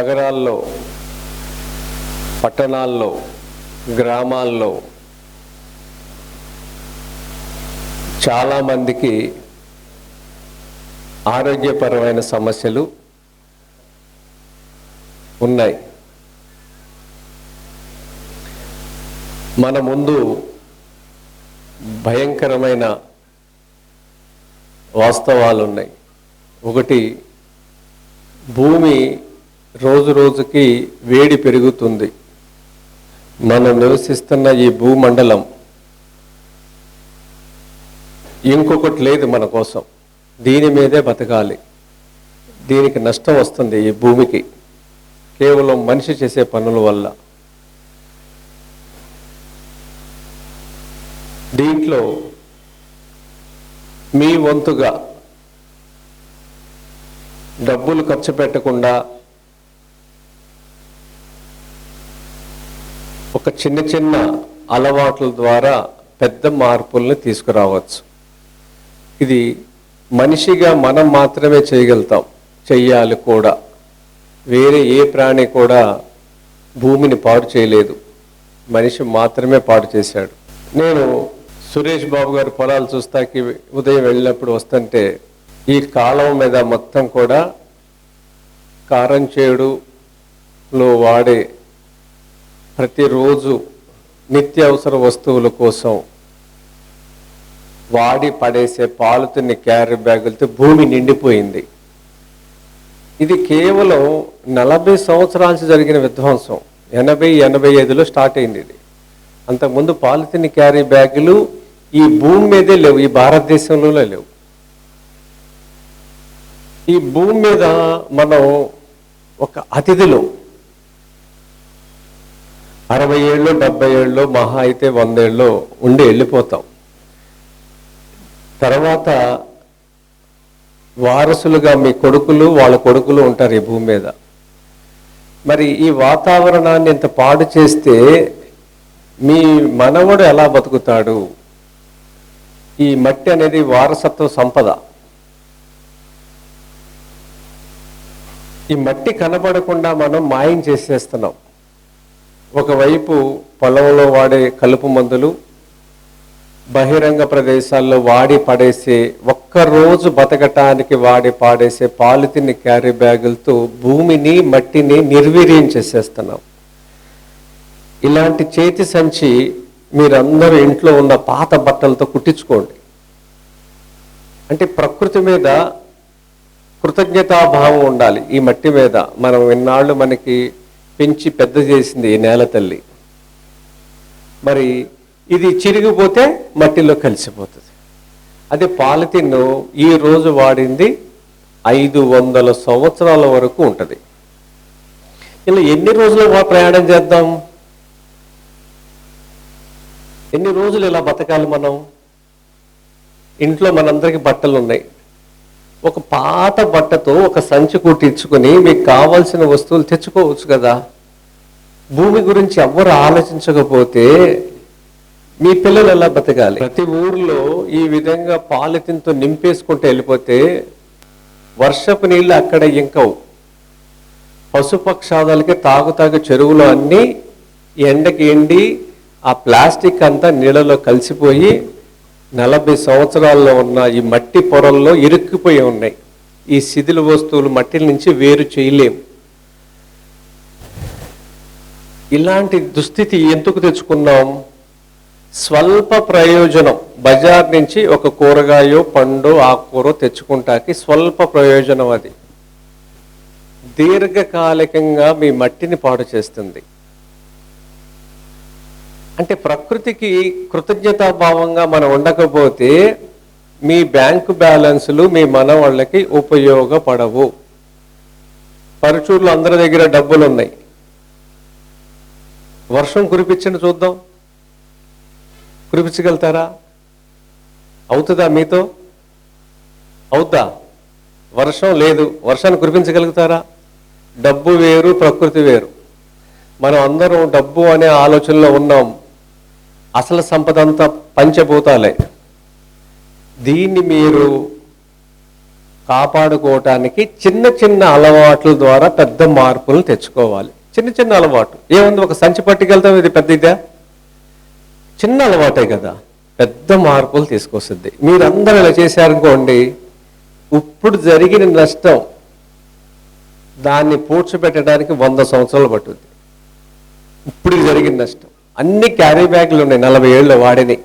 నగరాల్లో పట్టణాల్లో గ్రామాల్లో చాలామందికి ఆరోగ్యపరమైన సమస్యలు ఉన్నాయి. మన ముందు భయంకరమైన వాస్తవాలు ఉన్నాయి ఒకటి భూమి రోజు రోజుకి వేడి పెరుగుతుంది. మనం నివసిస్తున్న ఈ భూమండలం ఇంకొకటి లేదు మన కోసం. దీని మీదే బతకాలి. దీనికి నష్టం వస్తుంది ఈ భూమికి. కేవలం మనిషి చేసే పనుల వల్ల. దీంట్లో మీ వంతుగా డబ్బులు ఖర్చు పెట్టకుండా ఒక చిన్న చిన్న అలవాట్ల ద్వారా పెద్ద మార్పుల్ని తీసుకురావచ్చు. ఇది మనిషిగా మనం మాత్రమే చేయగలుగుతాం. చెయ్యాలి కూడా. వేరే ఏ ప్రాణి కూడా భూమిని పాడు చేయలేదు. మనిషి మాత్రమే పాడు చేశాడు. నేను సురేష్ బాబు గారి పొలాలు చూస్తాకి ఉదయం వెళ్ళినప్పుడు వస్తుంటే ఈ కాలం మీద మొత్తం కూడా కారం చేడులో వాడే ప్రతిరోజు నిత్యావసర వస్తువుల కోసం వాడి పడేసే పాలుతున్న క్యారీ బ్యాగులతో భూమి నిండిపోయింది. ఇది కేవలం నలభై సంవత్సరాల నుంచి జరిగిన విధ్వంసం. ఎనభై ఎనభై ఐదులో స్టార్ట్ అయింది ఇది. అంతకుముందు పాలిథిన్ క్యారీ బ్యాగులు ఈ భూమి మీదే లేవు ఈ భారతదేశంలోనే లేవు. ఈ భూమి మీద మనం ఒక అతిథిలో అరవై ఏళ్ళు డెబ్బై ఏళ్ళు మహా అయితే వందేళ్ళు ఉండి వెళ్ళిపోతాం. తర్వాత వారసులుగా మీ కొడుకులు వాళ్ళ కొడుకులు ఉంటారు ఈ భూమి మీద. మరి ఈ వాతావరణాన్ని ఇంత పాడు చేస్తే మీ మనవడు ఎలా బతుకుతాడు? ఈ మట్టి అనేది వారసత్వ సంపద. ఈ మట్టి కనబడకుండా మనం మాయం చేసేస్తున్నాం. ఒకవైపు పొలంలో వాడే కలుపు మందులు బహిరంగ ప్రదేశాల్లో వాడి పడేసే ఒక్కరోజు బతకటానికి వాడి పాడేసే పాలిథిన్ క్యారీ బ్యాగులతో భూమిని మట్టిని నిర్వీర్యం చేసేస్తున్నాం. ఇలాంటి చేతి సంచి మీరందరూ ఇంట్లో ఉన్న పాత బట్టలతో కుట్టించుకోండి. అంటే ప్రకృతి మీద కృతజ్ఞతాభావం ఉండాలి. ఈ మట్టి మీద మనం ఇన్నాళ్ళు మనకి పెంచి పెద్ద చేసింది ఈ నేల తల్లి. మరి ఇది చిరిగిపోతే మట్టిలో కలిసిపోతుంది. అదే పాలిథిన్ ఈ రోజు వాడింది ఐదు వందల సంవత్సరాల వరకు ఉంటుంది. ఇలా ఎన్ని రోజులు ప్రయాణం చేద్దాం? ఎన్ని రోజులు ఇలా బతకాలి మనం? ఇంట్లో మనందరికీ బట్టలు ఉన్నాయి ఒక పాత బట్టతో ఒక సంచి కుట్టించుకుని మీకు కావాల్సిన వస్తువులు తెచ్చుకోవచ్చు కదా. భూమి గురించి ఎవ్వరు ఆలోచించకపోతే మీ పిల్లలు ఎలా బతకాలి ప్రతి ఊర్లో ఈ విధంగా పాలిథిన్తో నింపేసుకుంటూ వెళ్ళిపోతే వర్షపు నీళ్ళు అక్కడ ఇంకవు. పశుపక్షాదాలకి తాగు తాగు చెరువులో అన్నీ ఎండకి ఎండి ఆ ప్లాస్టిక్ అంతా నీళ్ళలో కలిసిపోయి నలభై సంవత్సరాల్లో ఉన్న ఈ మట్టి పొరల్లో ఇరుక్కుపోయి ఉన్నాయి. ఈ శిథిల వస్తువులు మట్టి నుంచి వేరు చేయలేము ఇలాంటి దుస్థితి ఎందుకు తెచ్చుకున్నాం? స్వల్ప ప్రయోజనం. బజార్ నుంచి ఒక కూరగాయో పండు ఆకుకూర తెచ్చుకుంటాకి స్వల్ప ప్రయోజనం అది. దీర్ఘకాలికంగా మీ మట్టిని పాడు చేస్తుంది. అంటే ప్రకృతికి కృతజ్ఞతాభావంగా మనం ఉండకపోతే మీ బ్యాంకు బ్యాలెన్స్లు మీ మనవాళ్ళకి ఉపయోగపడవు. పరుచూర్లో అందరి దగ్గర డబ్బులు ఉన్నాయి వర్షం కురిపించండి చూద్దాం. కురిపించగలుగుతారా? అవుతుందా మీతో? అవుతా వర్షం లేదు. వర్షాన్ని కురిపించగలుగుతారా? డబ్బు వేరు ప్రకృతి వేరు. మనం అందరం డబ్బు అనే ఆలోచనలో ఉన్నాం. అసలు సంపద అంతా పంచభూతాలే. దీన్ని మీరు కాపాడుకోవటానికి చిన్న చిన్న అలవాట్ల ద్వారా పెద్ద మార్పులు తెచ్చుకోవాలి. చిన్న చిన్న అలవాటు. ఏముంది ఒక సంచి పట్టుకెళ్తాం ఇది పెద్ద ఇదా? చిన్న అలవాటే కదా. పెద్ద మార్పులు తీసుకొస్తుంది. మీరందరూ ఇలా చేశారనుకోండి ఇప్పుడు జరిగిన నష్టం దాన్ని పూడ్చిపెట్టడానికి వంద సంవత్సరాలు పట్టుద్ది. ఇప్పుడు జరిగిన నష్టం. అన్ని క్యారీ బ్యాగులు ఉన్నాయి నలభై ఏళ్ళు వాడిని.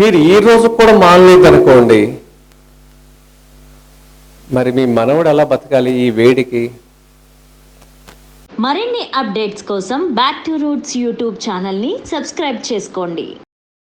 మీరు ఈ రోజు కూడా మానలేదు అనుకోండి మరి మీ మనవడు ఎలా బతకాలి ఈ వేడికి? మరిన్ని అప్డేట్స్ కోసం బ్యాక్ టు రూట్స్ యూట్యూబ్ ఛానల్ని సబ్స్క్రైబ్ చేసుకోండి.